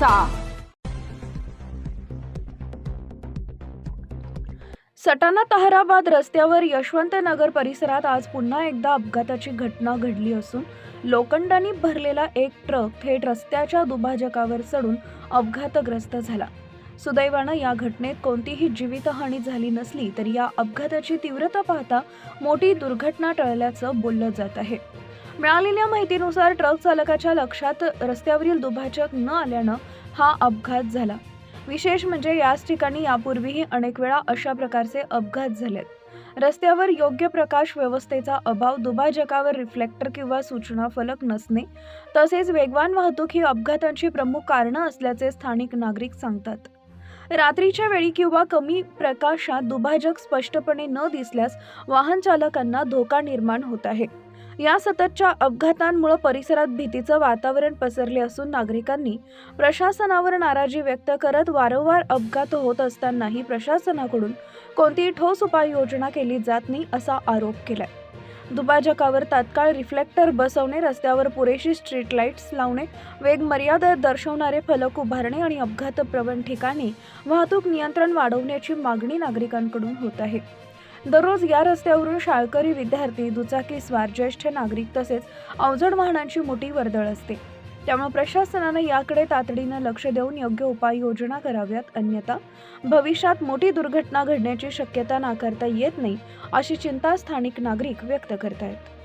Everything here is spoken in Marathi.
करायचा सटाणा ताहराबाद रस्त्यावर यशवंतनगर परिसरात आज पुन्हा एकदा अपघाताची घटना घडली असून लोखंडाने भरलेला एक ट्रक थेट रस्त्याच्या दुभाजकावर चढून अपघातग्रस्त झाला. सुदैवानं या घटनेत कोणतीही जीवितहानी झाली नसली तरी या अपघाताची तीव्रता पाहता मोठी दुर्घटना टळल्याचं बोललं जात आहे. मिळालेल्या माहितीनुसार ट्रक चालकाच्या लक्षात रस्त्यावरील दुभाजक न आल्यानं हा अपघात झाला. विशेष म्हणजे याच ठिकाणी यापूर्वीही अनेक वेळा अशा प्रकारचे अपघात झालेत. रस्त्यावर योग्य प्रकाश व्यवस्थेचा अभाव दुभाजकावर रिफ्लेक्टर किंवा सूचना फलक नसणे तसेच वेगवान वाहतूक ही अपघातांची प्रमुख कारणं असल्याचे स्थानिक नागरिक सांगतात. रात्रीच्या वेळी किंवा कमी प्रकाशात दुभाजक स्पष्टपणे न दिसल्यास वाहन चालकांना धोका निर्माण होत आहे. या सततच्या अपघातांमुळे परिसरात भीतीचं वातावरण पसरले असून नागरिकांनी प्रशासनावर नाराजी व्यक्त करत वारंवार अपघात होत असतानाही प्रशासनाकडून कोणतीही ठोस उपाययोजना केली जात नाही असा आरोप केलाय. दुभाजकावर तात्काळ रिफ्लेक्टर बसवणे रस्त्यावर पुरेशी स्ट्रीट लाईट्स लावणे वेग मर्यादा दर्शवणारे फलक उभारणे आणि अपघातप्रवण ठिकाणी वाहतूक नियंत्रण वाढवण्याची मागणी नागरिकांकडून होत आहे. दररोज या रस्त्यावरून शाळकरी विद्यार्थी दुचाकी स्वार ज्येष्ठ नागरिक तसेच अवजड वाहनांची मोठी वर्दळ असते. त्यामुळे प्रशासनानं याकडे तातडीनं लक्ष देऊन योग्य उपाययोजना कराव्यात. अन्यथा भविष्यात मोठी दुर्घटना घडण्याची शक्यता नाकारता येत नाही अशी चिंता स्थानिक नागरिक व्यक्त करतायत.